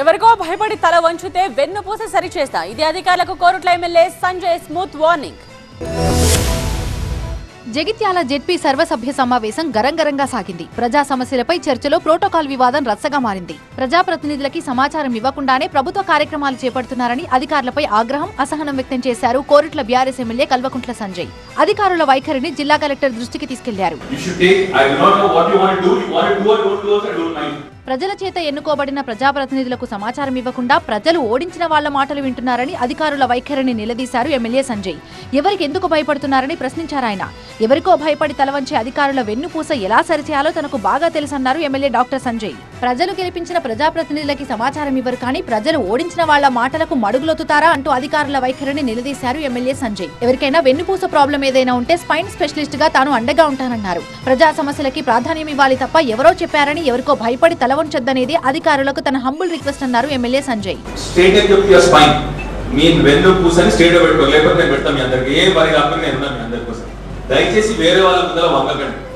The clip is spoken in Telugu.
ఎవరికో భయపడి తల వంచితే వెన్నుపూస సరిచేస్తా. ఇది అధికారులకు Korutla MLA Sanjay smooth warning. Jagtial ZP సర్వసభ్య సమావేశం గరంగరంగా సాగింది. ప్రజా సమస్యలపై చర్చలో ప్రోటోకాల్ వివాదం రచ్చగా మారింది. ప్రజాప్రతినిధులకి సమాచారం ఇవ్వకుండానే ప్రభుత్వ కార్యక్రమాలు చేపడుతున్నారని అధికారులపై ఆగ్రహం అసహనం వ్యక్తం చేశారు కోరుట్ల బీఆర్ఎస్ ఎమ్మెల్యే కల్వకుంట్ల సంజయ్. అధికారుల వైఖరిని జిల్లా కలెక్టర్ దృష్టికి తీసుకెళ్ళారు. ప్రజల చేత ఎన్నుకోబడిన ప్రజాప్రతినిధులకు సమాచారం ఇవ్వకుండా ప్రజలు ఓడించిన వాళ్ళ మాటలు వింటున్నారని అధికారుల వైఖరిని నిలదీశారు ఎమ్మెల్యే సంజయ్. ఎవరికి ఎందుకు భయపడుతున్నారని ప్రశ్నించారు ఆయన. ఎవరికో భయపడి తలవంచే అధికారుల వెన్నుపూస ఎలా సరిచేయాలో తనకు బాగా తెలుసన్నారు ఎమ్మెల్యే డాక్టర్ సంజయ్. ప్రజలు గెలిపించిన ప్రజాప్రతినిధులకి సమాచారం ఇవ్వరు కానీ ప్రజలు ఓడించిన వాళ్ళ మాటలకు మడుగులొత్తుతారా అంటూ అధికారుల వైఖరిని నిలదీశారు ఎమ్మెల్యే సంజయ్. ఎవరికైనా వెన్నుపూస ప్రాబ్లం ఏదైనా ఉంటే స్పైన్ స్పెషలిస్ట్గా తాను అండగా ఉంటానన్నారు. ప్రజా సమస్యలకి ప్రాధాన్యం ఇవ్వాలి తప్ప ఎవరో చెప్పారని ఎవరికో భయపడి తల వంచొద్దనేది అధికారులకు తన హంబుల్ రిక్వెస్ట్ అన్నారు ఎమ్మెల్యే సంజయ్. మీ వెన్ను పూసని స్టేట్ పెట్టుకో లేకపోతే నేను పెడతాను మీ అందరికి. ఏ పని కాకపోతే నేను మీ అందరి కోసం. దయచేసి వేరే వాళ్ళ ముందర వంగకండి.